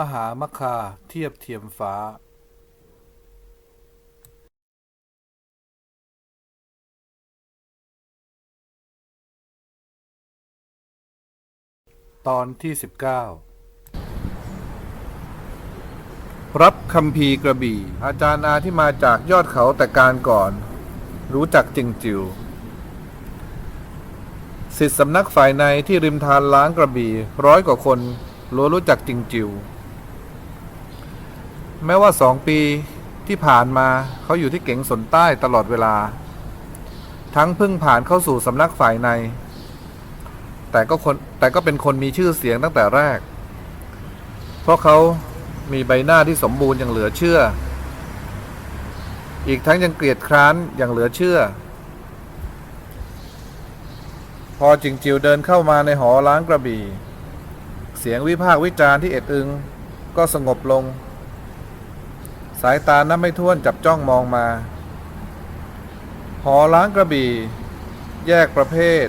มหามคาเทียบเทียมฟ้าตอนที่สิบเก้ารับคำพีกระบี่ อาจารย์อาที่มาจากยอดเขาแต่การก่อน รู้จักจิงจิวสิทธิสำนักฝ่ายในที่ริมทานล้างกระบี่ ร้อยกว่าคนรู้รู้จักจิงจิว แม้ว่าสองปีที่ผ่านมาเขาอยู่ที่เก๋งสนใต้ตลอดเวลา ทั้งเพิ่งผ่านเข้าสู่สำนักฝ่ายใน แต่ก็คนแต่ก็เป็นคนมีชื่อเสียงตั้งแต่แรก เพราะเขามีใบหน้าที่สมบูรณ์อย่างเหลือเชื่อ อีกทั้งยังเกลียดคร้านอย่างเหลือเชื่อ พอจิงจิวเดินเข้ามาในหอล้างกระบี่ เสียงวิพากษ์วิจารณ์ที่เอ็ดอึงก็สงบลง สายตานับไม่ถ้วนจับจ้องมองมา หอล้างกระบี่ แยกประเภท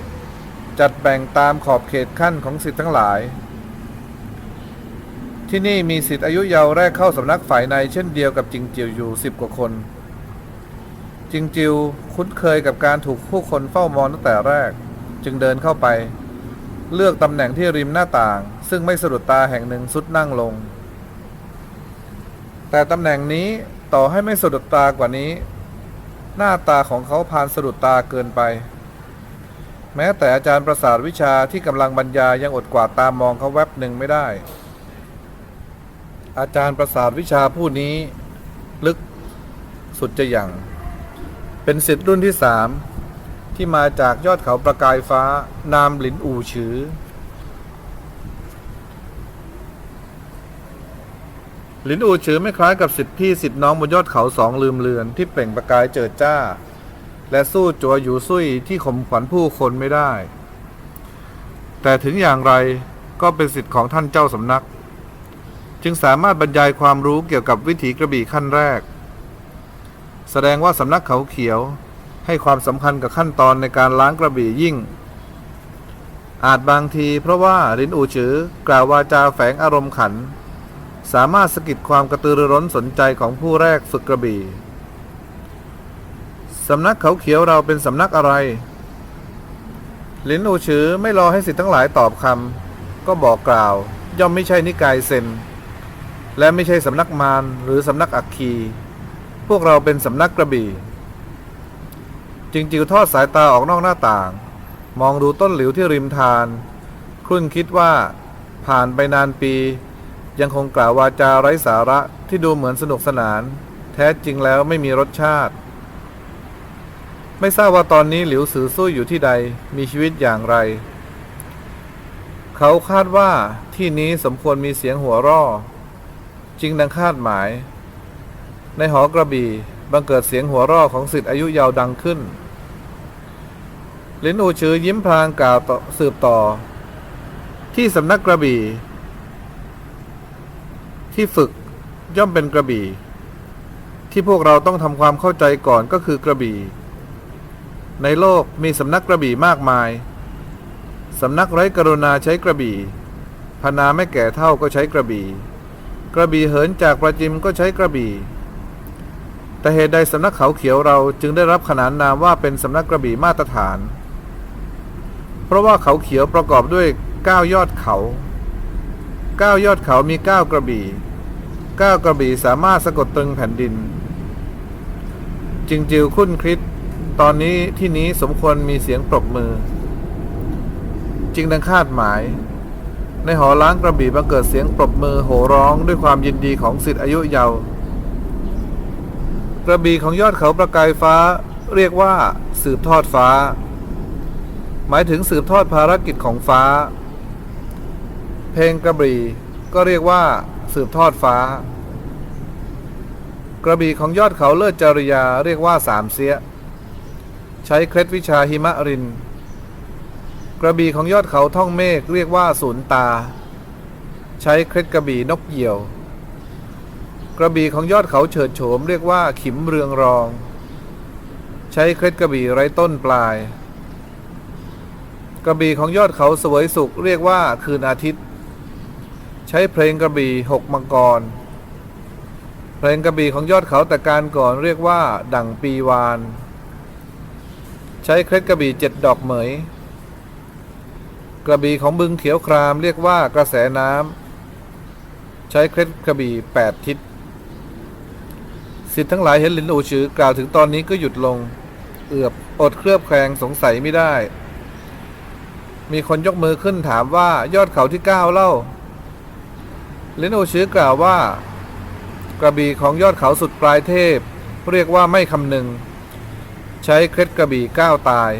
จัดแบ่งตามขอบเขตขั้นของสิทธิ์ทั้งหลาย ที่นี่มีสิทธิ์อายุเยาว์แรกเข้าสำนักฝ่ายในเช่นเดียวกับจิงจิวอยู่สิบกว่าคน จิงจิวคุ้นเคยกับการถูกผู้คนเฝ้ามองตั้งแต่แรก จึงเดินเข้าไป เลือกตำแหน่งที่ริมหน้าต่าง ซึ่งไม่สะดุดตาแห่งหนึ่งสุดนั่งลง แต่ตำแหน่งนี้ต่อให้ไม่สะดุดตากว่านี้ หน้าตาของเขาพานสะดุดตาเกินไป แม้แต่อาจารย์ประสาทวิชาที่กำลังบรรยายยังอดกวาดตามมองเขาแวบหนึ่งไม่ได้ อาจารย์ประสาทวิชาผู้นี้ ลึกสุดจะอย่าง เป็นสิทธิ์รุ่นที่สามที่มาจากยอดเขาประกายฟ้านามหลินอู่ฉือ ลินอูฉือไม่คล้ายกับสิทธิพี่สิทธิน้องบนยอดเขาสองลืมเลือน ที่เปล่งประกายเจิดจ้า และสู้จัวหยูซุยที่ข่มขวัญผู้คนไม่ได้ แต่ถึงอย่างไรก็เป็นสิทธิ์ของท่านเจ้าสำนัก จึงสามารถบรรยายความรู้เกี่ยวกับวิถีกระบี่ขั้นแรก แสดงว่าสำนักเขาเขียวให้ความสำคัญกับขั้นตอนในการล้างกระบี่ยิ่ง อาจบางทีเพราะว่าลินอูจือกล่าววาจาแฝงอารมณ์ขัน สามารถสะกิดความกระตือรือร้นสนใจของผู้แรกฝึกกระบี่ สำนักเขาเขียวเราเป็นสำนักอะไร ลินอูชือไม่รอให้สิทธิ์ทั้งหลายตอบคำก็บอกกล่าว ย่อมไม่ใช่นิกายเซน และไม่ใช่สำนักมารหรือสำนักอักคี พวกเราเป็นสำนักกระบี่ จึงจิวทอดสายตาออกนอกหน้าต่าง มองดูต้นหลิวที่ริมทาน ครุ่นคิดว่าผ่านไปนานปี ยังคงกล่าววาจาไร้สาระที่ดูเหมือนสนุกสนาน แท้จริงแล้วไม่มีรสชาติ ไม่ทราบว่าตอนนี้หลิวสือสู้อยู่ที่ใดมีชีวิตอย่างไร เขาคาดว่าที่นี้สมควรมีเสียงหัวร่อ จริงดังคาดหมาย ในหอกระบี่บังเกิดเสียงหัวร่อของสิทธิ์อายุยาวดังขึ้นลินอูชือยิ้มพลางกล่าวสืบต่อ ที่สำนักกระบี่ ที่ฝึกย่อมเป็นกระบี่ ที่พวกเราต้องทำความเข้าใจก่อนก็คือกระบี่ ในโลกมีสำนักกระบี่มากมาย สำนักไร้กรุณาใช้กระบี่พนาไม่แก่เท่าก็ใช้กระบี่ กระบี่เหินจากประจิมก็ใช้กระบี่ แต่เหตุใดสำนักเขาเขียวเราจึงได้รับขนานนามว่าเป็นสำนักกระบี่มาตรฐาน เพราะว่าเขาเขียวประกอบด้วยเก้ายอดเขาเก้ายอดเขามีเก้ากระบี่ ก้ากระบี่สามารถสะกดตึงแผ่นดินจิงจิวคุ้นคิดตอนนี้ที่นี้สมควรมีเสียงปรบมือจริงดังคาดหมาย ในหอล้างกระบี่บังเกิดเสียงปรบมือโห่ร้องด้วยความยินดีของสิทธิอายุเยาว์กระบี่ของยอดเขาประกายฟ้าเรียกว่า สืบทอดฟ้า หมายถึงสืบทอดภารกิจของฟ้า เพลงกระบี่ก็เรียกว่า สืบทอดฟ้า กระบี่ของยอดเขาเลิศจริยาเรียกว่าสามเสีย ใช้เคล็ดวิชาหิมะริน กระบี่ของยอดเขาท่องเมฆเรียกว่าศูนย์ตา ใช้เคล็ดกระบี่นกเหยี่ยว กระบี่ของยอดเขาเฉิดโฉมเรียกว่าขิมเรืองรอง ใช้เคล็ดกระบี่ไร้ต้นปลาย กระบี่ของยอดเขาเสวยสุขเรียกว่าคืนอาทิตย์ ใช้เพลงกระบี่หกมังกร เพลงกระบี่ของยอดเขาแต่การก่อนเรียกว่า ดั่งปีวาน ใช้เคล็ดกระบี่เจ็ดดอกเหมย กระบี่ของบึงเขียวครามเรียกว่ากระแสน้ำใช้เคล็ดกระบี่แปดทิศสิทธิ์ทั้งหลายเห็นลินอูชือกล่าวถึงตอนนี้ก็หยุดลง เอือบอดเคลือบแคลงสงสัยไม่ได้ มีคนยกมือขึ้นถามว่ายอดเขาที่เก้าเล่าลินอูชือกล่าวว่า กระบี่ของยอดเขาสุดปลายเทพ เรียกว่าไม่คำนึง ใช้เคล็ดกระบี่ก้าวตาย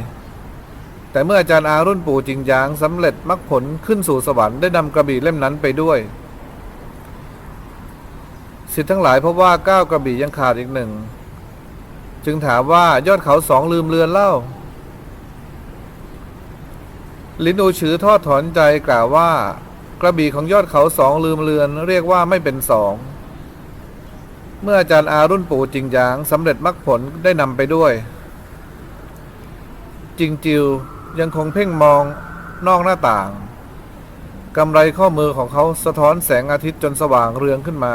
แต่เมื่ออาจารย์อารุ่นปู่จิงหยางสำเร็จมรรคผลขึ้นสู่สวรรค์ได้นำกระบี่เล่มนั้นไปด้วยสิทธิ์ทั้งหลายพบว่าก้าวกระบี่ยังขาดอีกหนึ่ง จึงถามว่ายอดเขาสองลืมเลือนเล่า ลินอูชือทอดถอนใจกล่าวว่า กระบี่ของยอดเขาสองลืมเลือน เรียกว่าไม่เป็นสอง เมื่ออาจารย์อารุ่นปู่จิงหยางสำเร็จมรรคผลได้นำไปด้วย จิงจิวยังคงเพ่งมองนอกหน้าต่างกำไรข้อมือของเขาสะท้อนแสงอาทิตย์จนสว่างเรืองขึ้นมา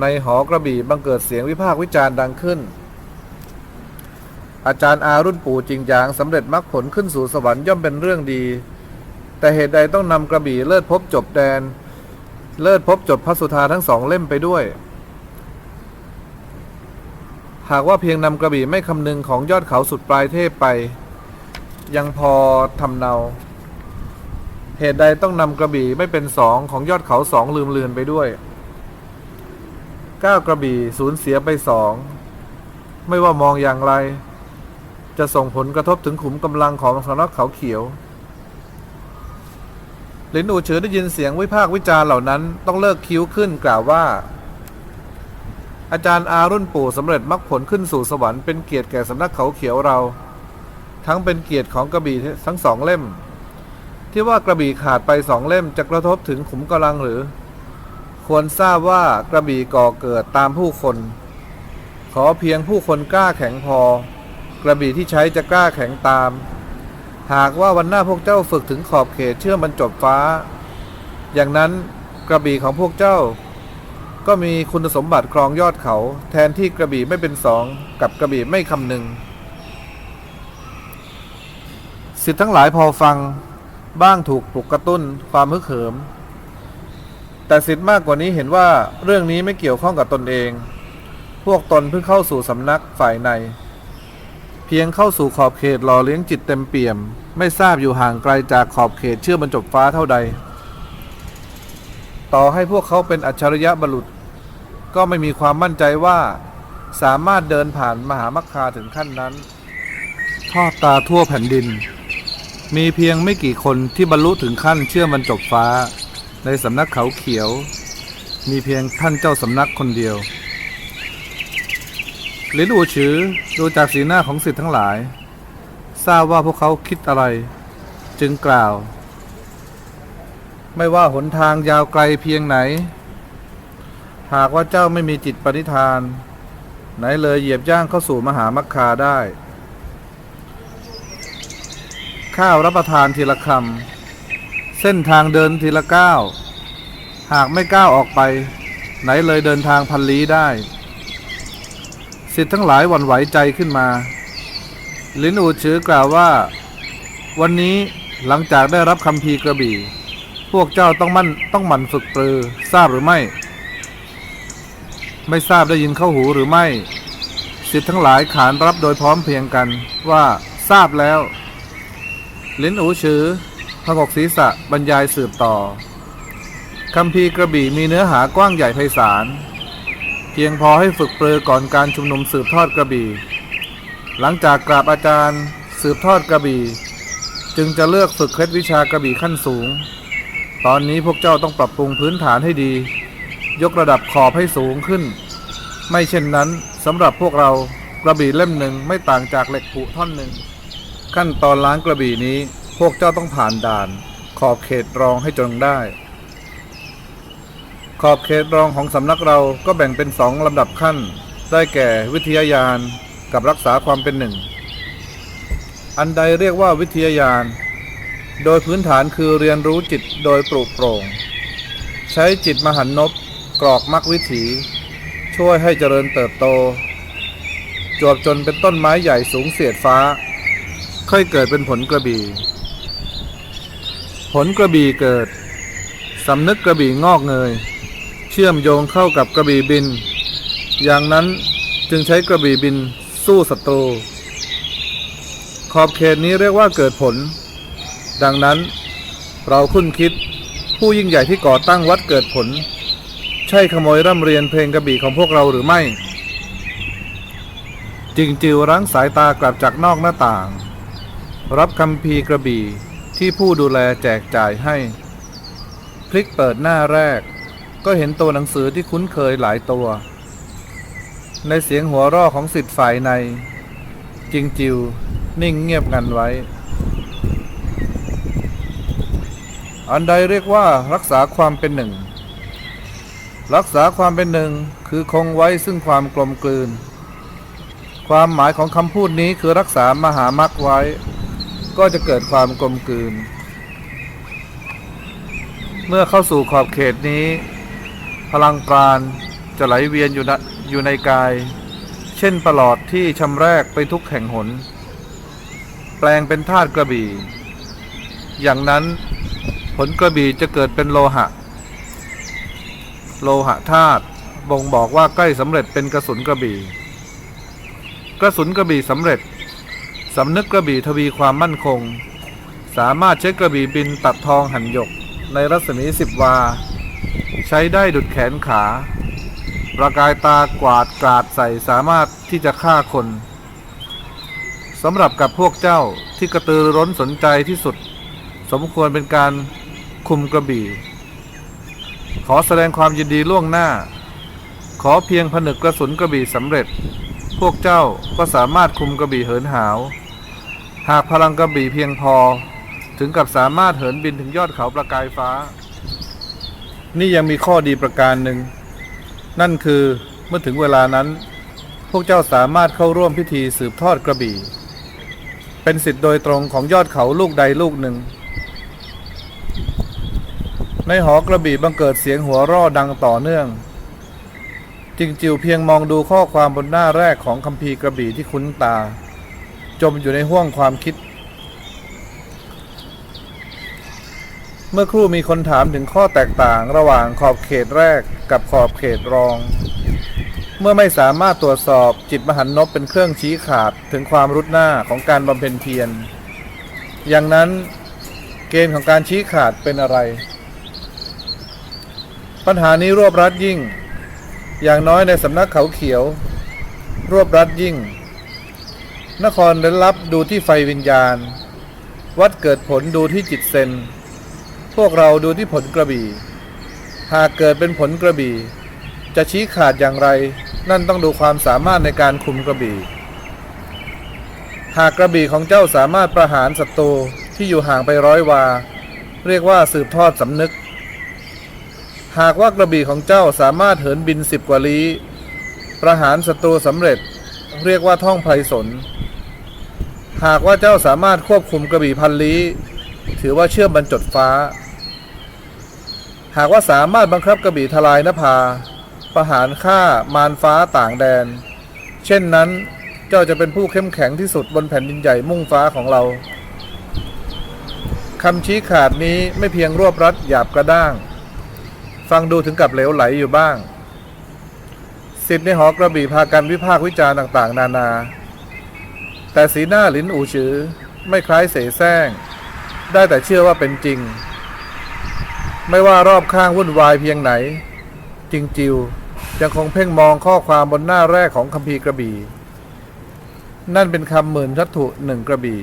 ในหอกระบี่บังเกิดเสียงวิพากษ์วิจารณ์ดังขึ้น อาจารย์อารุ่นปู่จิงหยางสำเร็จมรรคผลขึ้นสู่สวรรค์ย่อมเป็นเรื่องดี แต่เหตุใดต้องนำกระบี่เลิศพบจบแดน เลิศพบจบพระสุธาทั้งสองเล่มไปด้วย หากว่าเพียงนำกระบี่ไม่คำนึงของยอดเขาสุดปลายเทพไป ยังพอทำเนา เหตุใดต้องนำกระบี่ไม่เป็นสองของยอดเขาสองลืมเลือนไปด้วยก้าวกระบี่สูญเสียไปสอง ไม่ว่ามองอย่างไร จะส่งผลกระทบถึงขุมกำลังของสำนักเขาเขียวหลินอูเฉอได้ยินเสียงวิพากษ์วิจารณ์เหล่านั้นต้องเลิกคิ้วขึ้นกล่าวว่า อาจารย์อารุ่นปู่สำเร็จมรรคผลขึ้นสู่สวรรค์เป็นเกียรติแก่สำนักเขาเขียวเรา ทั้งเป็นเกียรติของกระบี่ทั้งสองเล่ม ที่ว่ากระบี่ขาดไปสองเล่มจะกระทบถึงขุมกำลังหรือ ควรทราบว่ากระบี่ก่อเกิดตามผู้คน ขอเพียงผู้คนกล้าแข็งพอ กระบี่ที่ใช้จะกล้าแข็งตาม หากว่าวันหน้าพวกเจ้าฝึกถึงขอบเขตเชื่อมันจบฟ้า อย่างนั้นกระบี่ของพวกเจ้า ก็มีคุณสมบัติครองยอดเขา แทนที่กระบี่ไม่เป็นสองกับกระบี่ไม่คำหนึ่งสิทธิ์ทั้งหลายพอฟังบ้างถูกปลุกกระตุ้นความฮึกเหิม แต่สิทธิ์มากกว่านี้เห็นว่าเรื่องนี้ไม่เกี่ยวข้องกับตนเอง พวกตนเพิ่งเข้าสู่สำนักฝ่ายใน เพียงเข้าสู่ขอบเขตหล่อเลี้ยงจิตเต็มเปี่ยม ไม่ทราบอยู่ห่างไกลจากขอบเขตเชื่อบรรจบฟ้าเท่าใด ต่อให้พวกเขาเป็นอัจฉริยะบรุษ ก็ไม่มีความมั่นใจว่า สามารถเดินผ่านมหามัคคาถึงขั้นนั้น ทอดตาทั่วแผ่นดิน มีเพียงไม่กี่คนที่บรรลุถึงขั้นเชื่อบรรจบฟ้า ในสำนักเขาเขียว มีเพียงท่านเจ้าสำนักคนเดียวหลินอูชือดูจากสีหน้าของสิทธิ์ทั้งหลาย ทราบว่าพวกเขาคิดอะไร จึงกล่าว ไม่ว่าหนทางยาวไกลเพียงไหน หากว่าเจ้าไม่มีจิตปณิธาน ไหนเลยเหยียบย่างเข้าสู่มหามัคคาได้ ข้าวรับประทานทีละคำเส้นทางเดินทีละก้าว หากไม่ก้าวออกไป ไหนเลยเดินทางพันลี้ได้ สิทธิ์ทั้งหลายหวั่นไหวใจขึ้นมา ลินอูชือกล่าวว่า วันนี้หลังจากได้รับคำพีกระบี่ พวกเจ้าต้องมั่นต้องหมั่นฝึกปรือ ทราบหรือไม่ ไม่ทราบได้ยินเข้าหูหรือไม่สิทธิ์ทั้งหลายขานรับโดยพร้อมเพรียงกันว่าทราบแล้ว ลิ้นอูชือพงกศีรษะบรรยายสืบต่อคำพีกระบี่มีเนื้อหากว้างใหญ่ไพศาล เพียงพอให้ฝึกเปลือก่อนการชุมนุมสืบทอดกระบี่ หลังจากกราบอาจารย์ สืบทอดกระบี่ จึงจะเลือกฝึกเคล็ดวิชากระบี่ขั้นสูง ตอนนี้พวกเจ้าต้องปรับปรุงพื้นฐานให้ดี ยกระดับขอบให้สูงขึ้น ไม่เช่นนั้นสำหรับพวกเรากระบี่เล่มหนึ่งไม่ต่างจากเหล็กผุท่อนหนึ่ง ขั้นตอนล้างกระบี่นี้พวกเจ้าต้องผ่านด่าน ขอบเขตรองให้จนได้ ขอบเขตรองของสำนักเราก็แบ่งเป็นสองลำดับขั้น ได้แก่วิทยายานกับรักษาความเป็นหนึ่ง อันใดเรียกว่าวิทยายาน โดยพื้นฐานคือเรียนรู้จิตโดยปลุกโปร่ง ใช้จิตมหันนบกรอกมรรควิถี ช่วยให้เจริญเติบโต จวบจนเป็นต้นไม้ใหญ่สูงเสียดฟ้า ค่อยเกิดเป็นผลกระบี่ ผลกระบี่เกิด สำนึกกระบี่งอกเงย เชื่อมโยงเข้ากับกระบี่บิน อย่างนั้นจึงใช้กระบี่บินสู้ศัตรู ขอบเขตนี้เรียกว่าเกิดผล ดังนั้นเราคุ้นคิดผู้ยิ่งใหญ่ที่ก่อตั้งวัดเกิดผล ใช่ขโมยร่ำเรียนเพลงกระบี่ของพวกเราหรือไม่ จิงจิวรั้งสายตากลับจากนอกหน้าต่าง รับคำพีกระบี่ที่ผู้ดูแลแจกจ่ายให้ พลิกเปิดหน้าแรก ก็เห็นตัวหนังสือที่คุ้นเคยหลายตัว ในเสียงหัวราะของสิทธิ์ฝ่ายใน จิงจิวนิ่งเงียบงันไว้ อันใดเรียกว่ารักษาความเป็นหนึ่ง รักษาความเป็นหนึ่งคือคงไว้ซึ่งความกลมกลืน ความหมายของคำพูดนี้คือรักษามหามรรคไว้ ก็จะเกิดความกลมกลืน เมื่อเข้าสู่ขอบเขตนี้ พลังปราณจะไหลเวียนอยู่ณอยู่ในกาย เช่นประหลอดที่ชำแรกไปทุกแห่งหน แปลงเป็นธาตุกระบี่ อย่างนั้น ผลกระบี่จะเกิดเป็นโลหะ โลหะธาตุบ่งบอกว่าใกล้สำเร็จเป็นกระสุนกระบี่ กระสุนกระบี่สำเร็จสำนึกกระบี่ทวีความมั่นคง สามารถใช้กระบี่บินตัดทองหันหยกในรัศมีสิบวา ใช้ได้ดุดแขนขา ประกายตากวาดกราดใส่สามารถที่จะฆ่าคนสำหรับกับพวกเจ้าที่กระตือรือร้นสนใจที่สุด สมควรเป็นการ คุมกระบี่ ขอแสดงความยินดีล่วงหน้า ขอเพียงผนึกกระสุนกระบี่สำเร็จ พวกเจ้าก็สามารถคุมกระบี่เหินหาว หากพลังกระบี่เพียงพอ ถึงกับสามารถเหินบินถึงยอดเขาประกายฟ้า นี่ยังมีข้อดีประการหนึ่ง นั่นคือเมื่อถึงเวลานั้น พวกเจ้าสามารถเข้าร่วมพิธีสืบทอดกระบี่ เป็นสิทธิ์โดยตรงของยอดเขาลูกใดลูกหนึ่ง ในหอกระบี่บังเกิดเสียงหัวร่อดังต่อเนื่อง จิงจิวเพียงมองดูข้อความบนหน้าแรกของคัมภีร์กระบี่ที่คุ้นตา จมอยู่ในห้วงความคิด เมื่อครู่มีคนถามถึงข้อแตกต่างระหว่างขอบเขตแรกกับขอบเขตรอง เมื่อไม่สามารถตรวจสอบจิตมหันนบเป็นเครื่องชี้ขาดถึงความรุดหน้าของการบำเพ็ญเพียรอย่างนั้นเกณฑ์ของการชี้ขาดเป็นอะไร ปัญหานี้รวบรัดยิ่ง อย่างน้อยในสำนักเขาเขียว รวบรัดยิ่ง นครเร้นลับดูที่ไฟวิญญาณ วัดเกิดผลดูที่จิตเซน พวกเราดูที่ผลกระบี่ หากเกิดเป็นผลกระบี่ จะชี้ขาดอย่างไร นั่นต้องดูความสามารถในการคุมกระบี่ หากกระบี่ของเจ้าสามารถประหารศัตรูที่อยู่ห่างไปร้อยวา เรียกว่าสืบทอดสำนึก หากว่ากระบี่ของเจ้าสามารถเหินบินสิบกว่าลี้ ประหารศัตรูสำเร็จเรียกว่าท่องไพรสน หากว่าเจ้าสามารถควบคุมกระบี่พันลี้ ถือว่าเชื่อมบรรจดฟ้า หากว่าสามารถบังคับกระบี่ทลายนภา ประหารฆ่ามารฟ้าต่างแดน เช่นนั้นเจ้าจะเป็นผู้เข้มแข็งที่สุดบนแผ่นดินใหญ่มุ่งฟ้าของเราคำชี้ขาดนี้ไม่เพียงรวบรัดหยาบกระด้าง ฟังดูถึงกับเหลวไหลอยู่บ้างสิทธิ์ในหอกระบี่พากันวิพากษ์วิจารณ์ต่างๆ นานา แต่สีหน้าลิ้นอูชือไม่คล้ายเสแสร้ง ได้แต่เชื่อว่าเป็นจริง ไม่ว่ารอบข้างวุ่นวายเพียงไหน จริงจิวยังคงเพ่งมองข้อความบนหน้าแรกของคัมภีร์กระบี่ นั่นเป็นคำหมื่นทัตถุหนึ่งกระบี่